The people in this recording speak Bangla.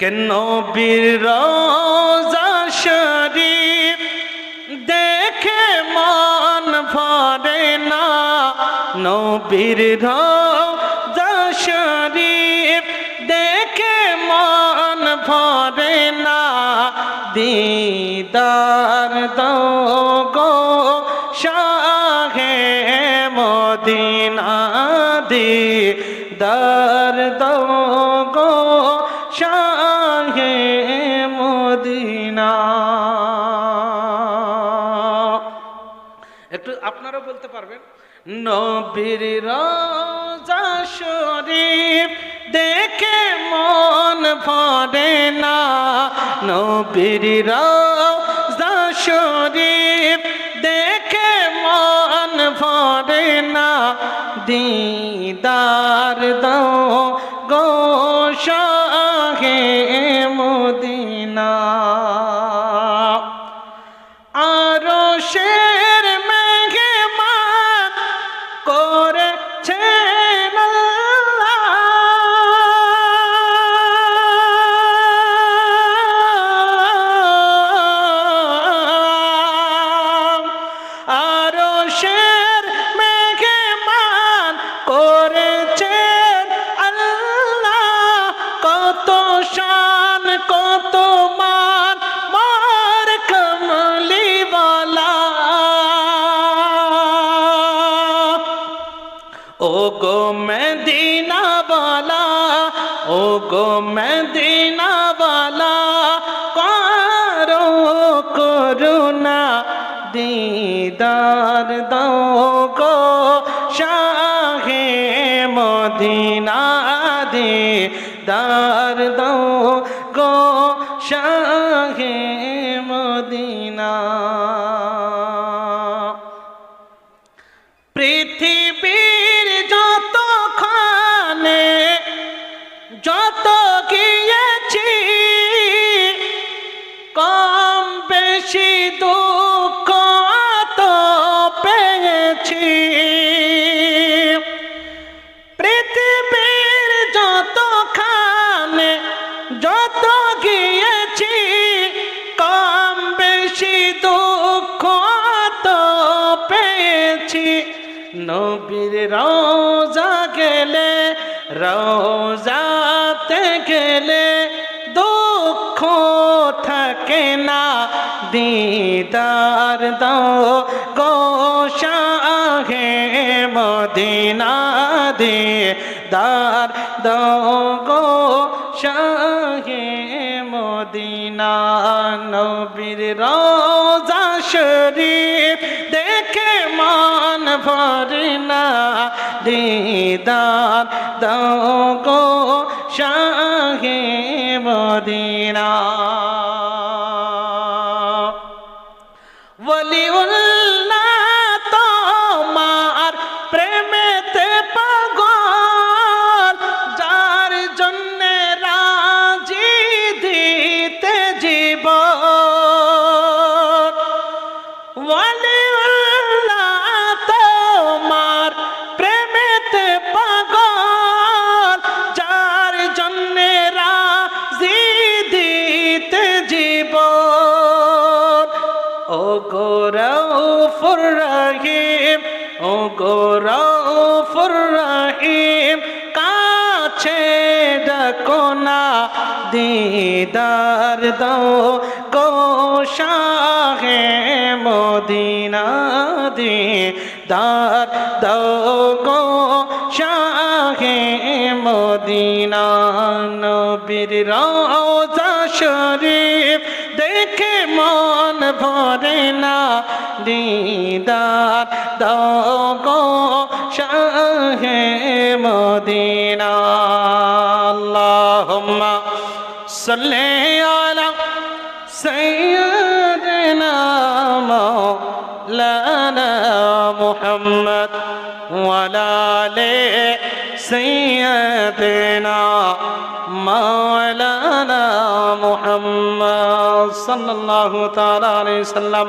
কেন বীর শরীফ, দেখে মন ভরে না। নবীর শরীফ, দেখে মন ভরে না। দিদার দো শাহে মদিনা দো গো শাহে একটু আপনারাও বলতে পারবেন। নবীর রোজা শরীফ দেখে মন ভরে না। নবীর রোজা শরীফ দেখে মন ভরে না। দিদার দাও আরও শের মেঘমান করেছেন আল্লাহ। কত শান, কত মান, মার কমলি ও গো মদিনা বালা ও গো মদিনা বালা, কারও করুণা দিদার দাও শাহে মদিনা দিদার দাও গো শাহে মদিনা। পৃথিবীর যত খানে যত গিয়েছি, কম বেশি দুঃখ নবীর রোজা গেলে রোজাতে গেলে দুঃখ থাকে না। দিদার দাও গো শাহে মদিনা দিদার দাও গো শাহে মদিনা। নবীর রোজা শরীফ দেখে মন ভরে না দিদার দাও গো শাহে মদিনা। ওলিউল্লাহ জীবন। ও গৌরফুর রহিম, ও গৌরফুর রহিম, কাছে ডাকো না দিদার দাও গো শাহে মদিনা দিদার দাও গো শাহে মদিনা। নবীর রওজা শরীফ দেখে মন ভরে না। দিদার দাও গো শাহে মদিনা। আল্লাহুম্মা সাল্লি আলা সাইয়্যিদিনা মাওলানা মুহাম্মদ ওয়ালা আলি সাইয়্যিদিনা মাওলানা মুহাম্মদ তালা তাআলা সাল্লাম